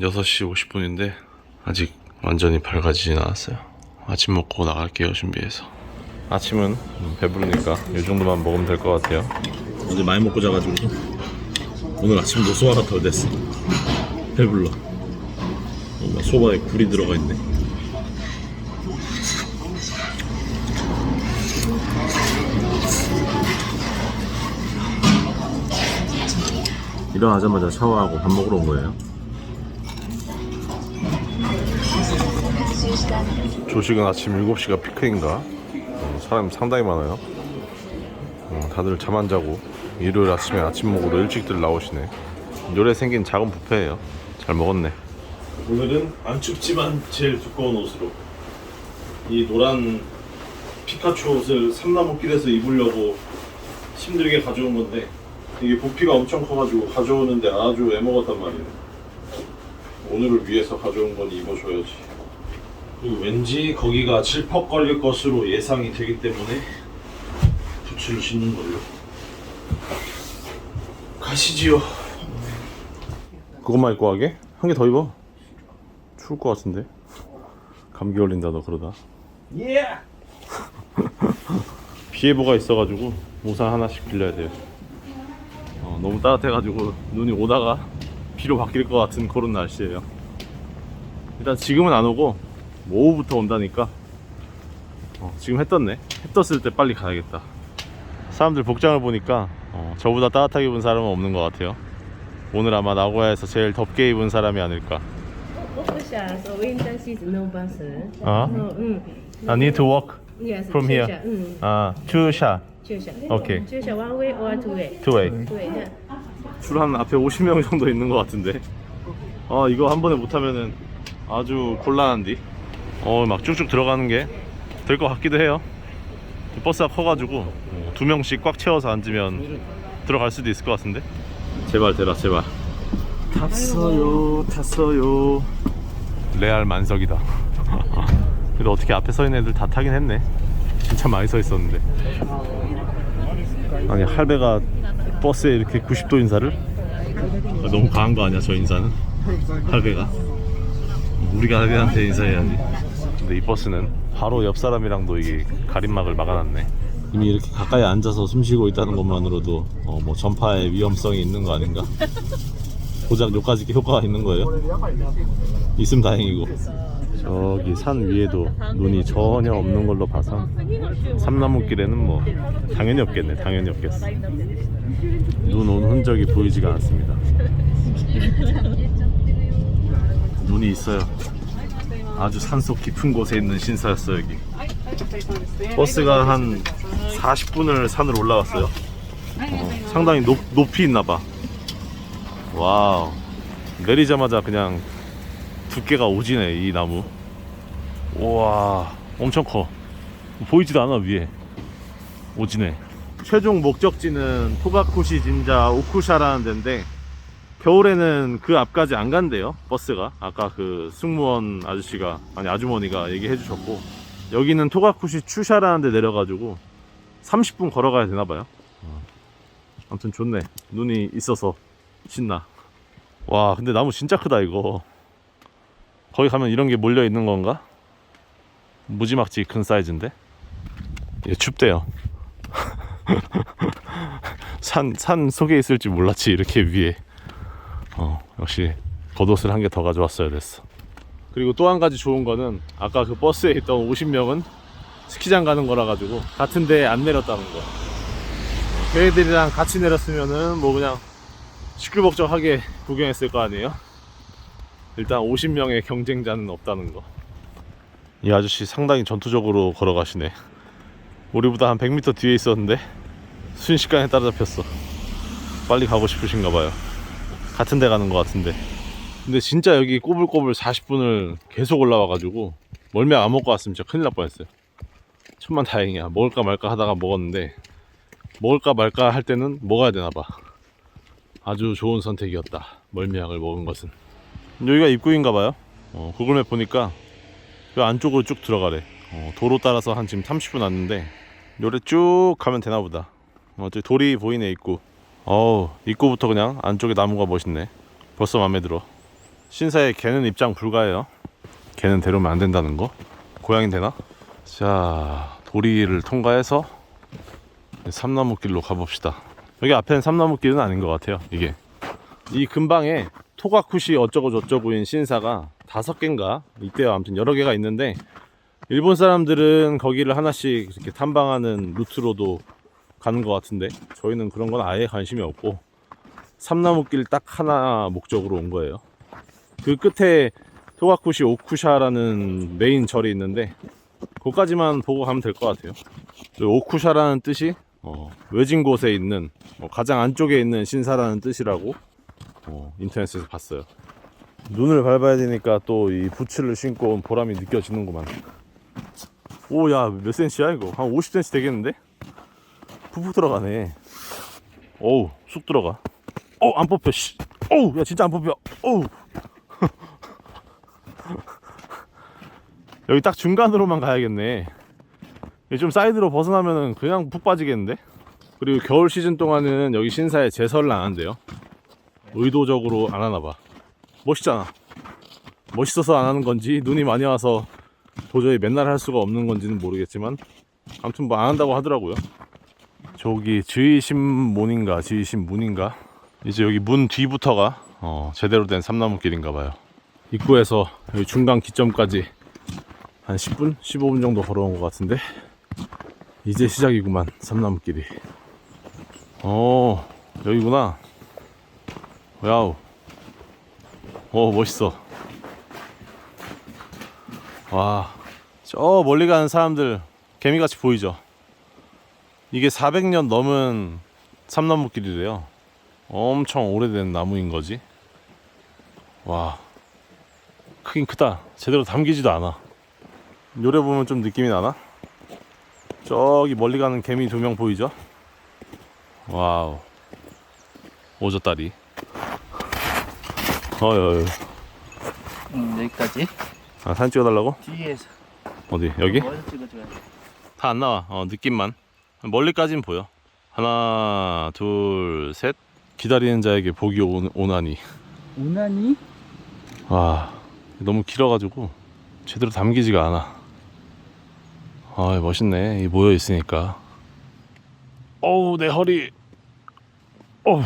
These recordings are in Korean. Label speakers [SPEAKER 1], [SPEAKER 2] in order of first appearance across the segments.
[SPEAKER 1] 6시 50분인데 아직 완전히 밝아지진 않았어요. 아침 먹고 나갈게요 준비해서. 아침은 음, 배부르니까 이 정도만 먹으면 될 것 같아요. 어제 많이 먹고 자가지고 오늘 아침도 소화가 덜 됐어. 배불러. 어, 소바에 굴이 들어가 있네. 일어나자마자 샤워하고 밥 먹으러 온 거예요. 조식은 아침 7시가 피크인가? 어, 사람 상당히 많아요. 어, 다들 잠 안 자고 일요일 아침에 아침 먹으러 일찍들 나오시네. 요래 생긴 작은 뷔페예요. 잘 먹었네. 오늘은 안 춥지만 제일 두꺼운 옷으로 이 노란 피카츄 옷을 삼나무길에서 입으려고 힘들게 가져온 건데 이게 부피가 엄청 커가지고 가져오는데 아주 애먹었단 말이에요. 오늘을 위해서 가져온 건 입어줘야지. 그리고 왠지 거기가 질퍽 걸릴 것으로 예상이 되기 때문에 부츠를 신는 걸로. 가시지요. 그것만 입고 가게? 한 개 더 입어. 추울 것 같은데. 감기 걸린다 너 그러다. 예. 비 예보가 있어가지고 우산 하나씩 빌려야 돼요. 어, 너무 따뜻해가지고 눈이 오다가 비로 바뀔 것 같은 그런 날씨예요. 일단 지금은 안 오고 뭐 오후부터 온다니까? 어, 지금 해 떴네. 해 떴을 때 빨리 가야겠다. 사람들 복장을 보니까 어, 저보다 따뜻하게 입은 사람은 없는 것 같아요. 오늘 아마 나고야에서 제일 덥게 입은 사람이 아닐까.
[SPEAKER 2] 어? 어
[SPEAKER 1] I need to walk
[SPEAKER 2] Yes,
[SPEAKER 1] from here. 아, to
[SPEAKER 2] Sha.
[SPEAKER 1] one
[SPEAKER 2] a y two way. or two way.
[SPEAKER 1] 줄 앞에 50명 정도 있는 것 같은데. 아 이거 한 번에 못하면 아주 곤란한디. 어 막 쭉쭉 들어가는 게 될 것 같기도 해요. 버스가 커가지고 어, 두 명씩 꽉 채워서 앉으면 들어갈 수도 있을 것 같은데. 제발 대라 제발. 탔어요 탔어요. 레알 만석이다. 그래도 어떻게 앞에 서 있는 애들 다 타긴 했네. 진짜 많이 서 있었는데. 아니 할배가 버스에 이렇게 90도 인사를? 아, 너무 강한 거 아니야 저 인사는? 할배가 우리가 할배한테 인사해야지 근데 이 버스는 바로 옆 사람이랑도 이게 가림막을 막아놨네. 이미 이렇게 가까이 앉아서 숨 쉬고 있다는 것만으로도 어, 뭐 전파의 위험성이 있는 거 아닌가? 고작 요까지 효과가 있는 거예요? 있으면 다행이고. 저기 산 위에도 눈이 전혀 없는 걸로 봐서 삼나무길에는 뭐 당연히 없겠네 당연히 없겠어. 눈 온 흔적이 보이지가 않습니다. 눈이 있어요 아주 산속 깊은 곳에 있는 신사였어 여기. 버스가 한 40분을 산을 올라갔어요. 어, 상당히 높, 높이 있나봐. 와우. 내리자마자 그냥 두께가 오지네 이 나무. 우와 엄청 커. 보이지도 않아 위에. 오지네. 최종 목적지는 토가쿠시 진자 오쿠샤라는 데인데 겨울에는 그 앞까지 안 간대요 버스가. 아까 그 승무원 아저씨가 아니 아주머니가 얘기해 주셨고. 여기는 토가쿠시 추샤라는 데 내려가지고 30분 걸어가야 되나봐요. 아무튼 좋네. 눈이 있어서 신나. 와 근데 나무 진짜 크다 이거. 거기 가면 이런 게 몰려 있는 건가? 무지막지 큰 사이즈인데? 예, 춥대요. 산, 산 속에 있을지 몰랐지 이렇게 위에 어 역시 겉옷을 한 개 더 가져왔어야 됐어 그리고 또 한 가지 좋은 거는 아까 그 버스에 있던 50명은 스키장 가는 거라 가지고 같은 데에 안 내렸다는 거 걔네들이랑 같이 내렸으면은 뭐 그냥 시끌벅적하게 구경했을 거 아니에요 일단 50명의 경쟁자는 없다는 거. 이 아저씨 상당히 전투적으로 걸어가시네. 우리보다 한 100m 뒤에 있었는데 순식간에 따라잡혔어. 빨리 가고 싶으신가 봐요. 같은 데 가는 것 같은데. 근데 진짜 여기 꼬불꼬불 40분을 계속 올라와가지고 멀미 안 먹고 왔으면 진짜 큰일 날 뻔했어요. 천만 다행이야. 먹을까 말까 하다가 먹었는데 먹을까 말까 할 때는 먹어야 되나 봐. 아주 좋은 선택이었다. 멀미약을 먹은 것은. 여기가 입구인가 봐요. 어, 구글맵 보니까 이 안쪽으로 쭉 들어가래. 어, 도로 따라서 한 지금 30분 왔는데 요래 쭉 가면 되나 보다. 어, 저기 돌이 보이네 입구. 어우 입구부터 그냥 안쪽에 나무가 멋있네. 벌써 마음에 들어. 신사에 개는 입장 불가해요. 개는 데려오면 안 된다는 거. 고양이 되나? 자, 도리를 통과해서 삼나무길로 가봅시다. 여기 앞에는 삼나무길은 아닌 것 같아요. 이게 이 근방에 토가쿠시 어쩌고 저쩌고인 신사가 다섯 개인가 이때요. 아무튼 여러 개가 있는데 일본 사람들은 거기를 하나씩 이렇게 탐방하는 루트로도 가는 것 같은데 저희는 그런 건 아예 관심이 없고 삼나무길 딱 하나 목적으로 온 거예요. 그 끝에 토가쿠시 오쿠샤라는 메인 절이 있는데 거기까지만 보고 가면 될 것 같아요. 그 오쿠샤라는 뜻이 어, 외진 곳에 있는 뭐 가장 안쪽에 있는 신사라는 뜻이라고 어, 인터넷에서 봤어요. 눈을 밟아야 되니까 또 이 부츠를 신고 온 보람이 느껴지는구만. 오, 야, 몇 센치야, 이거? 한 50cm 되겠는데? 푹푹 들어가네. 어우, 쑥 들어가. 어, 안 뽑혀, 씨. 어우, 야, 진짜 안 뽑혀. 어우. 여기 딱 중간으로만 가야겠네. 좀 사이드로 벗어나면은 그냥 푹 빠지겠는데? 그리고 겨울 시즌 동안은 여기 신사에 제설을 안 한대요. 의도적으로 안 하나 봐. 멋있잖아. 멋있어서 안 하는 건지 눈이 많이 와서 도저히 맨날 할 수가 없는 건지는 모르겠지만 아무튼 뭐 안 한다고 하더라고요. 저기 주의신문인가 주의신문인가 이제 여기 문 뒤부터가 어, 제대로 된 삼나무길인가 봐요. 입구에서 여기 중간 기점까지 한 10분, 15분 정도 걸어온 것 같은데 이제 시작이구만 삼나무길이. 어 여기구나. 야우. 오 멋있어. 와, 저 멀리 가는 사람들 개미같이 보이죠? 이게 400년 넘은 삼나무길이래요. 엄청 오래된 나무인 거지. 와, 크긴 크다. 제대로 담기지도 않아. 요래 보면 좀 느낌이 나나? 저기 멀리 가는 개미 두 명 보이죠? 와우. 오졌다리. 어이,
[SPEAKER 3] 음, 여기까지.
[SPEAKER 1] 아, 사진 찍어달라고?
[SPEAKER 3] 뒤에서.
[SPEAKER 1] 어디? 여기?
[SPEAKER 3] 멀리 찍어줘야 돼.
[SPEAKER 1] 다안 나와. 어, 느낌만. 멀리까진 보여. 하나, 둘, 셋. 기다리는 자에게 복이 오, 오나니.
[SPEAKER 3] 우나니?
[SPEAKER 1] 와, 너무 길어가지고 제대로 담기지가 않아. 아, 멋있네. 이 모여 있으니까. 어우, 내 허리. 어우.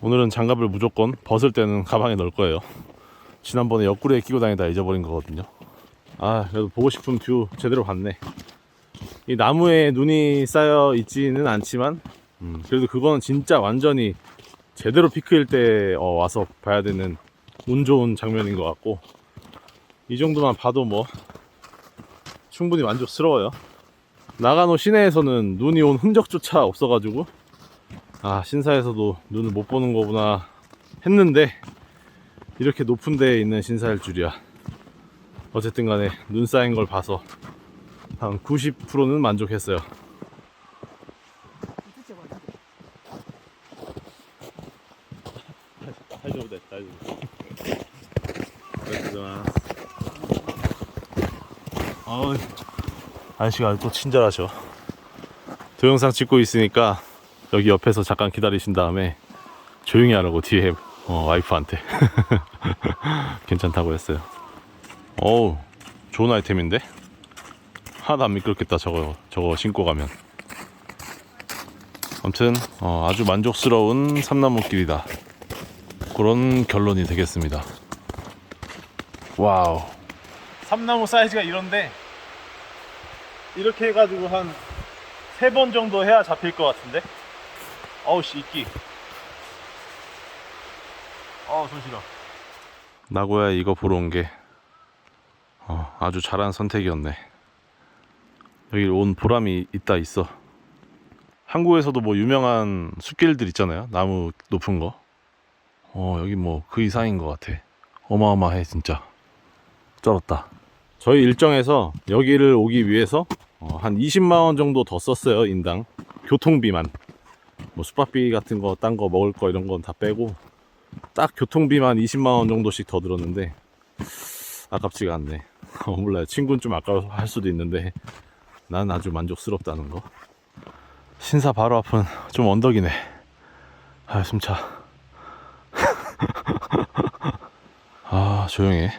[SPEAKER 1] 오늘은 장갑을 무조건 벗을 때는 가방에 넣을 거예요. 지난번에 옆구리에 끼고 다니다 잊어버린 거거든요. 아, 그래도 보고 싶은 뷰 제대로 봤네. 이 나무에 눈이 쌓여 있지는 않지만, 음, 그래도 그거는 진짜 완전히 제대로 피크일 때 어, 와서 봐야 되는 운 좋은 장면인 것 같고, 이 정도만 봐도 뭐, 충분히 만족스러워요. 나가노 시내에서는 눈이 온 흔적조차 없어가지고, 아, 신사에서도 눈을 못 보는 거구나 했는데, 이렇게 높은 데에 있는 신사일 줄이야. 어쨌든 간에 눈 쌓인 걸 봐서 한 90%는 만족했어요. 아저씨가 또 친절하셔. 동영상 찍고 있으니까 여기 옆에서 잠깐 기다리신 다음에 조용히 하라고 뒤에 어, 와이프한테 괜찮다고 했어요. 어우, 좋은 아이템인데? 하나도 안 미끄럽겠다, 저거, 저거 신고 가면. 아무튼, 어, 아주 만족스러운 삼나무길이다. 그런 결론이 되겠습니다. 와우. 삼나무 사이즈가 이런데, 이렇게 해가지고 한 세 번 정도 해야 잡힐 것 같은데? 어우, 씨, 이끼. 어우, 손 싫어. 나고야 이거 보러 온 게, 어, 아주 잘한 선택이었네. 여기 온 보람이 있다 있어. 한국에서도 뭐 유명한 숲길들 있잖아요. 나무 높은 거. 어, 여기 뭐 그 이상인 것 같아. 어마어마해 진짜. 쩔었다. 저희 일정에서 여기를 오기 위해서 어, 한 20만 원 정도 더 썼어요 인당 교통비만. 뭐 숙박비 같은 거, 딴 거 먹을 거 이런 건 다 빼고 딱 교통비만 20만 원 정도씩 더 들었는데 아깝지가 않네. 어, 몰라요. 친구는 좀 아까워서 할 수도 있는데 난 아주 만족스럽다는 거. 신사 바로 앞은 좀 언덕이네. 아, 숨차. 아, 조용해.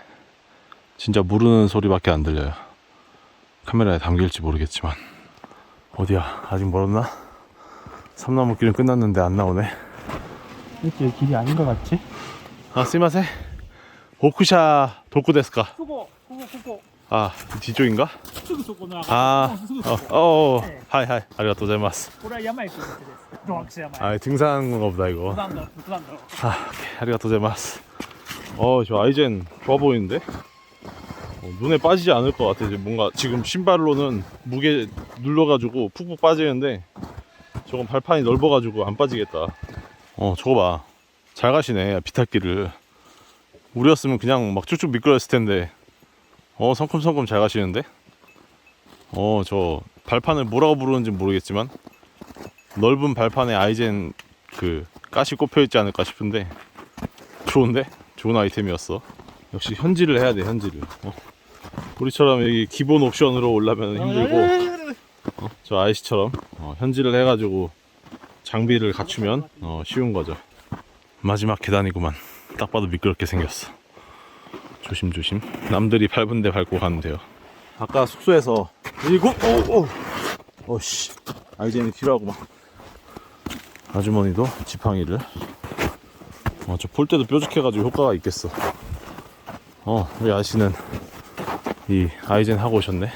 [SPEAKER 1] 진짜 모르는 소리밖에 안 들려요. 카메라에 담길지 모르겠지만. 어디야? 아직 멀었나? 삼나무 길은 끝났는데 안 나오네.
[SPEAKER 3] 이게 길이 아닌 것 같지?
[SPEAKER 1] 아, 쓰마세. 오쿠샤 도쿠 데스카.
[SPEAKER 4] 그거, 그거, 그거.
[SPEAKER 1] 아 뒤쪽인가?
[SPEAKER 4] すぐそこの赤
[SPEAKER 1] 아
[SPEAKER 4] すぐそこ
[SPEAKER 1] 어, 어, 하이 하이 아리가또 고자이마스
[SPEAKER 4] これは山行く道ですドアクシ山へ
[SPEAKER 1] 아 등산인가 보다 이거
[SPEAKER 4] 登山道登山道
[SPEAKER 1] 아, 오케이. 아리가또 고자이마스 어, 저 아이젠 좋아 보이는데? 어, 눈에 빠지지 않을 것 같아. 이제 뭔가 지금 신발로는 무게 눌러가지고 푹푹 빠지는데 저건 발판이 넓어가지고 안 빠지겠다. 어, 저거 봐. 잘 가시네, 비탈길을. 우리였으면 그냥 막 쭉쭉 미끄러졌을 텐데. 어, 성큼성큼 잘 가시는데? 어, 저 발판을 뭐라고 부르는지 모르겠지만 넓은 발판에 아이젠 그 가시 꼽혀 있지 않을까 싶은데 좋은데? 좋은 아이템이었어. 역시 현질을 해야 돼, 현질을. 어. 우리처럼 여기 기본 옵션으로 올라면 힘들고, 어, 저 아이씨처럼 어, 현질을 해가지고 장비를 갖추면 어, 쉬운 거죠. 마지막 계단이구만. 딱 봐도 미끄럽게 생겼어. 조심조심. 남들이 밟은 데 밟고 가면 돼요. 아까 숙소에서 일곱, 오, 오, 오씨, 아이젠이 필요하구만. 아주머니도 지팡이를 어, 저 폴대도 뾰족해가지고 효과가 있겠어. 어, 우리 아저씨는 이 아이젠 하고 오셨네.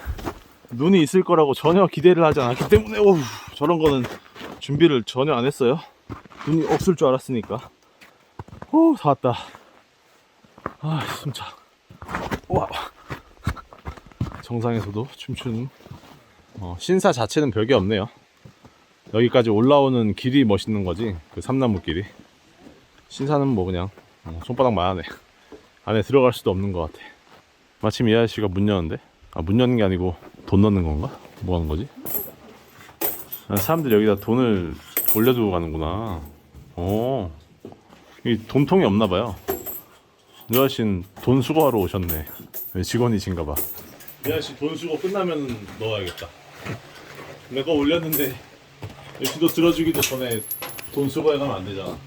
[SPEAKER 1] 눈이 있을 거라고 전혀 기대를 하지 않았기 때문에, 어우, 저런 거는 준비를 전혀 안 했어요. 눈이 없을 줄 알았으니까. 오, 다 왔다. 아, 숨차. 와. 정상에서도 춤추는, 어, 신사 자체는 별게 없네요. 여기까지 올라오는 길이 멋있는 거지. 그 삼나무 길이. 신사는 뭐 그냥 어, 손바닥만 하네. 안에 들어갈 수도 없는 것 같아. 마침 이 아저씨가 문 여는데? 아, 문 여는 게 아니고 돈 넣는 건가? 뭐 하는 거지? 아, 사람들이 여기다 돈을 올려두고 가는구나. 어. 이 돈통이 없나 봐요. 이 아저씨는 돈 수거하러 오셨네. 왜 직원이신가 봐. 이 아저씨 돈 수거 끝나면 넣어야겠다. 내가 올렸는데 여기도 들어주기도 전에 돈 수거해 가면 안 되잖아.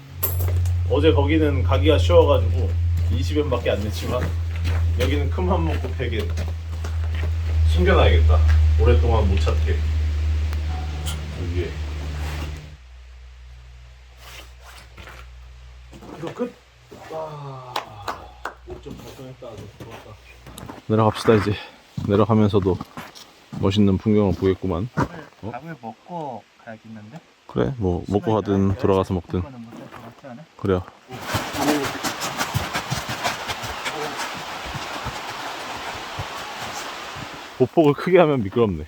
[SPEAKER 1] 어제 거기는 가기가 쉬워가지고 20엔밖에 안 냈지만 여기는 큰맘 먹고 100엔 숨겨놔야겠다 오랫동안 못 찾게 여기에 이거 끝? 와 좀 발전했다 아주 좋았다 내려갑시다 이제 내려가면서도 멋있는 풍경을 보겠구만 어?
[SPEAKER 3] 밥을 먹고 가야겠는데?
[SPEAKER 1] 그래 뭐 먹고 가든 돌아가서 먹든
[SPEAKER 3] 않아?
[SPEAKER 1] 그래요. 보폭을 크게 하면 미끄럽네.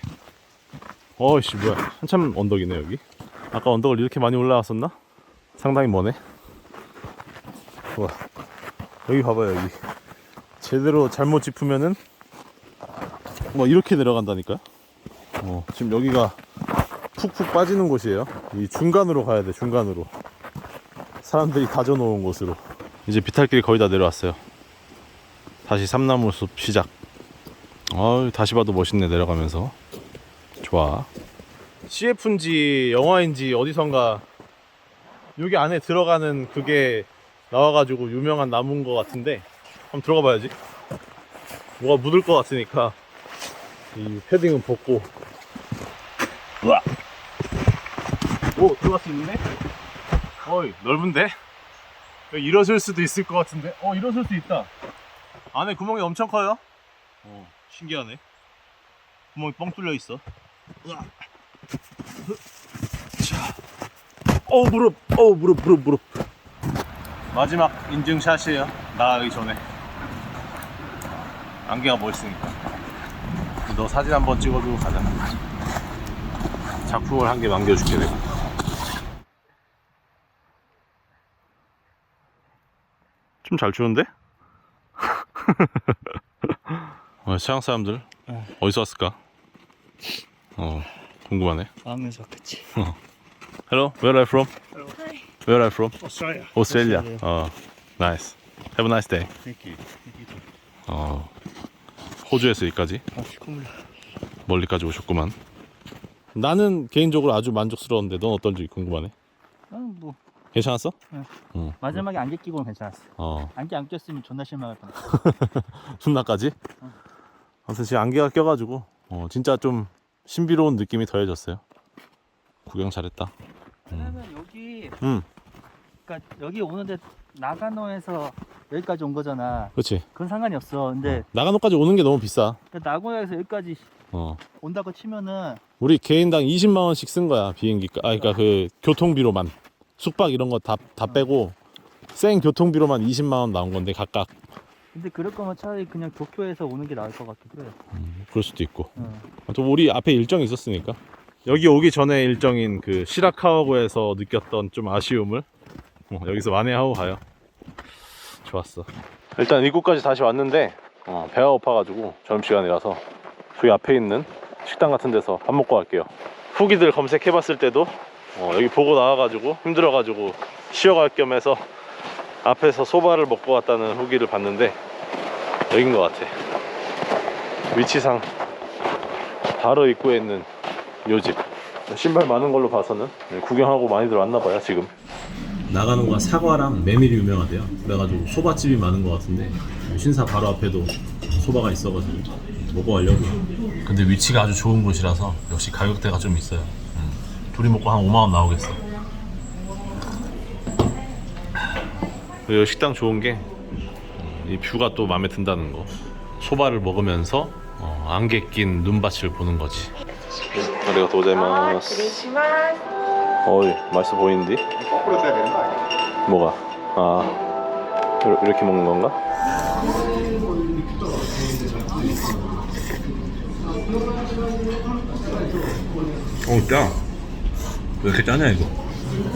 [SPEAKER 1] 어이씨 뭐야 한참 언덕이네 여기. 아까 언덕을 이렇게 많이 올라왔었나? 상당히 머네. 와 여기 봐봐요 여기. 제대로 잘못 짚으면은 뭐 이렇게 내려간다니까요. 어 지금 여기가 푹푹 빠지는 곳이에요. 이 중간으로 가야 돼 중간으로. 사람들이 다져놓은 곳으로 이제 비탈길이 거의 다 내려왔어요 다시 삼나무 숲 시작 어우 다시 봐도 멋있네 내려가면서 좋아 CF인지 영화인지 어디선가 여기 안에 들어가는 그게 나와가지고 유명한 나무인 것 같은데 한번 들어가 봐야지. 뭐가 묻을 것 같으니까 이 패딩은 벗고. 우와! 오 들어갈 수 있는데? 어이 넓은데? 여기 일어설 수도 있을 것 같은데? 어 일어설 수 있다. 안에 구멍이 엄청 커요? 어 신기하네. 구멍이 뻥 뚫려 있어. 으아. 자. 어 무릎. 어 무릎 무릎 무릎 마지막 인증샷이에요 나가기 전에 안개가 멋있으니까 너 사진 한번 찍어주고 가자 작품을 한 개 남겨줄게 내가 좀 잘 추는데? 어, 서양 사람들
[SPEAKER 3] 어.
[SPEAKER 1] 어디서 왔을까? 어 궁금하네.
[SPEAKER 3] 마음에서 그치
[SPEAKER 1] Hello, where are you from? Where are you from?
[SPEAKER 4] Australia
[SPEAKER 1] Australia.
[SPEAKER 3] Australia.
[SPEAKER 1] 어, nice. Have a nice day.
[SPEAKER 3] 이렇게
[SPEAKER 1] 어, 호주에서 여기까지
[SPEAKER 3] 아 콧물
[SPEAKER 1] 멀리까지 오셨구만. 나는 개인적으로 아주 만족스러운데 넌 어떤지 궁금하네.
[SPEAKER 3] 나는 뭐
[SPEAKER 1] 괜찮았어?
[SPEAKER 3] 응.
[SPEAKER 1] 응.
[SPEAKER 3] 마지막에 안개 끼고는 괜찮았어.
[SPEAKER 1] 어.
[SPEAKER 3] 안개 안 꼈으면 존나 실망할 뻔.
[SPEAKER 1] 훗나까지?
[SPEAKER 3] 응.
[SPEAKER 1] 아무튼 지금 안개가 껴가지고 어, 진짜 좀 신비로운 느낌이 더해졌어요. 구경 잘했다. 응,
[SPEAKER 3] 그러니까 여기 오는데 나가노에서 여기까지 온 거잖아.
[SPEAKER 1] 그렇지.
[SPEAKER 3] 그건 상관이 없어. 근데
[SPEAKER 1] 나가노까지 오는 게 너무 비싸.
[SPEAKER 3] 나고야에서 여기까지
[SPEAKER 1] 어.
[SPEAKER 3] 온다고 치면은
[SPEAKER 1] 우리 개인당 20만 원씩 쓴 거야 비행기. 아, 그러니까 그 교통비로만 숙박 이런 거 다 다 빼고 생 교통비로만 20만 원 나온 건데 각각.
[SPEAKER 3] 근데 그럴 거면 차라리 그냥 도쿄에서 오는 게 나을 것 같기도 해.
[SPEAKER 1] 음, 그럴 수도 있고.
[SPEAKER 3] 응.
[SPEAKER 1] 또 우리 앞에 일정이 있었으니까 여기 오기 전에 일정인 그 시라카와고에서 느꼈던 좀 아쉬움을 어, 여기서 만회하고 가요. 좋았어. 일단 입구까지 다시 왔는데 어, 배가 고파가지고 점심시간이라서 저기 앞에 있는 식당 같은 데서 밥 먹고 갈게요. 후기들 검색해봤을 때도 어, 여기 보고 나와가지고 힘들어가지고 쉬어갈 겸 해서 앞에서 소바를 먹고 왔다는 후기를 봤는데 여긴 것 같아. 위치상 바로 입구에 있는 요 집. 신발 많은 걸로 봐서는 네, 구경하고 많이들 왔나 봐요 지금. 나가노가 사과랑 메밀이 유명하대요. 그래가지고 소바집이 많은 것 같은데 신사 바로 앞에도 소바가 있어가지고 먹어가려고. 근데 위치가 아주 좋은 곳이라서 역시 가격대가 좀 있어요. 음. 둘이 먹고 한 5만 원 나오겠어. 그리고 식당 좋은 게 이 뷰가 또 마음에 든다는 거. 소바를 먹으면서 어, 안개 낀 눈밭을 보는 거지. 아리가 도자마스. 어이 맛있어 보이는데? 뭐가? 아 이렇게 먹는 건가? 어 짜. 왜 이렇게 짜냐 이거?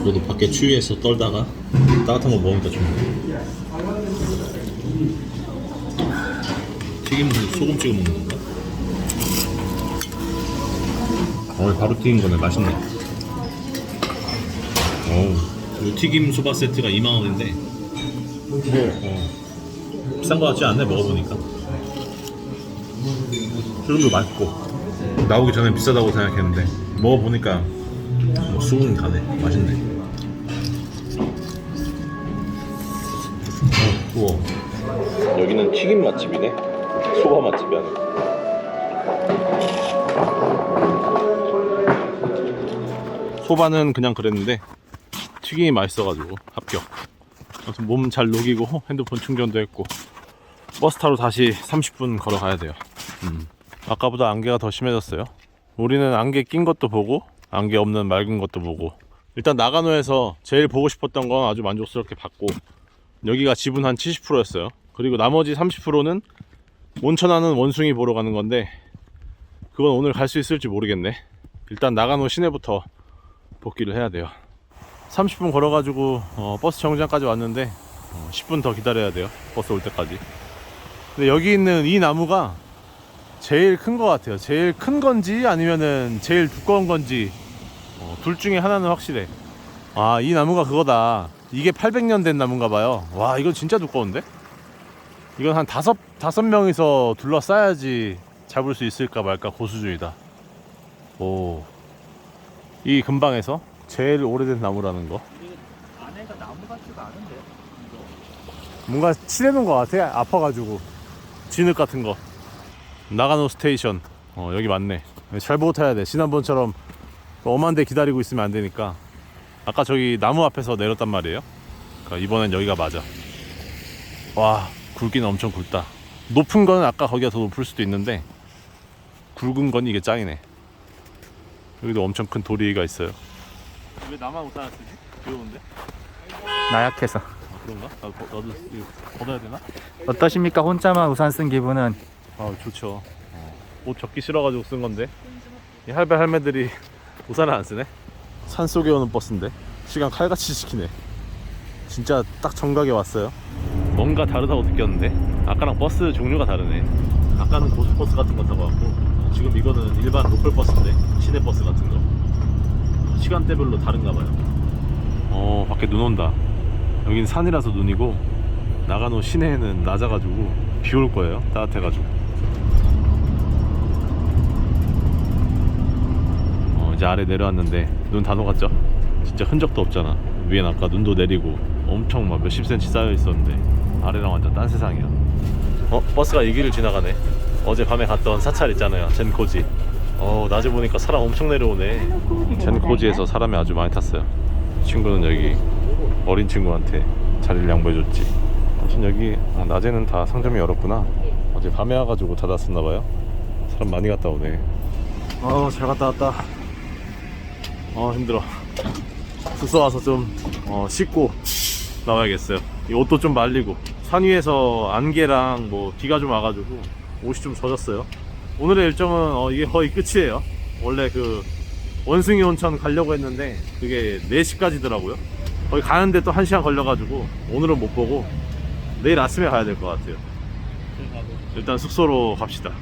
[SPEAKER 1] 그래도 밖에 추위에서 떨다가 따뜻한 거 먹으니까 좋네. 튀김도 소금 찍어 먹는 건가? 어, 바로 튀긴 거네. 맛있네. 어우, 이 튀김 소바 세트가 2만 원인데, 어, 비싼 거 같지 않네. 먹어보니까. 수름도 맛있고. 나오기 전에 비싸다고 생각했는데 먹어보니까 뭐 수긍이 가네. 맛있네. 어, 우와. 여기는 튀김 맛집이네. 소바 맛집이 아니고. 소바는 그냥 그랬는데 튀김이 맛있어가지고 합격. 아무튼 몸 잘 녹이고 핸드폰 충전도 했고 버스 타러 다시 30분 걸어가야 돼요. 음. 아까보다 안개가 더 심해졌어요. 우리는 안개 낀 것도 보고 안개 없는 맑은 것도 보고 일단 나가노에서 제일 보고 싶었던 건 아주 만족스럽게 봤고 여기가 지분 한 70%였어요. 그리고 나머지 30%는 온천하는 원숭이 보러 가는 건데 그건 오늘 갈 수 있을지 모르겠네. 일단 나가노 시내부터 복귀를 해야 돼요. 30분 걸어가지고 어, 버스 정류장까지 왔는데 어, 10분 더 기다려야 돼요. 버스 올 때까지. 근데 여기 있는 이 나무가 제일 큰 것 같아요. 제일 큰 건지 아니면은 제일 두꺼운 건지 어, 둘 중에 하나는 확실해. 아, 이 나무가 그거다. 이게 800년 된 나무인가 봐요. 와, 이건 진짜 두꺼운데? 이건 한 다섯, 다섯 명이서 둘러싸야지 잡을 수 있을까 말까 고수준이다. 오. 이 근방에서 제일 오래된 나무라는 거.
[SPEAKER 3] 안에가 나무 같지가 않은데.
[SPEAKER 1] 뭔가 칠해놓은 것 같아. 아파가지고. 진흙 같은 거. 나가노 스테이션. 어, 여기 맞네. 잘 보고 타야 돼. 지난번처럼 엄한 데 기다리고 있으면 안 되니까. 아까 저기 나무 앞에서 내렸단 말이에요. 그러니까 이번엔 여기가 맞아. 와, 굵기는 엄청 굵다. 높은 건 아까 거기가 더 높을 수도 있는데, 굵은 건 이게 짱이네. 여기도 엄청 큰 도리가 있어요. 왜 나만 우산 안 쓰지? 귀여운데?
[SPEAKER 3] 나약해서.
[SPEAKER 1] 아, 그런가? 나도, 거- 나도 이거 걷어야 되나?
[SPEAKER 3] 어떠십니까? 혼자만 우산 쓴 기분은?
[SPEAKER 1] 아 좋죠. 옷 적기 싫어가지고 쓴 건데 이 할배 할매들이 우산을 안 쓰네. 산 속에 오는 버스인데 시간 칼같이 지키네. 진짜 딱 정각에 왔어요. 뭔가 다르다고 느꼈는데 아까랑 버스 종류가 다르네. 아까는 고속버스 같은 거 타고 왔고 지금 이거는 일반 로컬 버스인데 시내 버스 같은 거. 시간대별로 다른가 봐요. 어 밖에 눈 온다. 여긴 산이라서 눈이고 나가노 시내에는 낮아가지고 비 올 거예요. 따뜻해가지고. 어, 이제 아래 내려왔는데 눈 다 녹았죠? 진짜 흔적도 없잖아. 위엔 아까 눈도 내리고 엄청 막 몇십 센치 쌓여 있었는데 아래랑 완전 딴 세상이야 어? 버스가 이 길을 지나가네 어제 밤에 갔던 사찰 있잖아요. 젠코지. 어 낮에 보니까 사람 엄청 내려오네. 젠코지에서 사람이 아주 많이 탔어요. 친구는 여기 어린 친구한테 자리를 양보해줬지. 아무튼 여기 어, 낮에는 다 상점이 열었구나. 어제 밤에 와가지고 닫았었나봐요. 사람 많이 갔다 오네. 아잘 갔다 왔다. 어 힘들어. 숙소 와서 좀 어, 씻고 나와야겠어요. 이 옷도 좀 말리고. 산 위에서 안개랑 뭐 비가 좀 와가지고 옷이 좀 젖었어요. 오늘의 일정은 어, 이게 거의 끝이에요. 원래 그 원숭이 온천 가려고 했는데 그게 4시까지더라고요. 거기 가는데 또 1시간 걸려가지고 오늘은 못 보고 내일 아침에 가야 될 것 같아요. 일단 숙소로 갑시다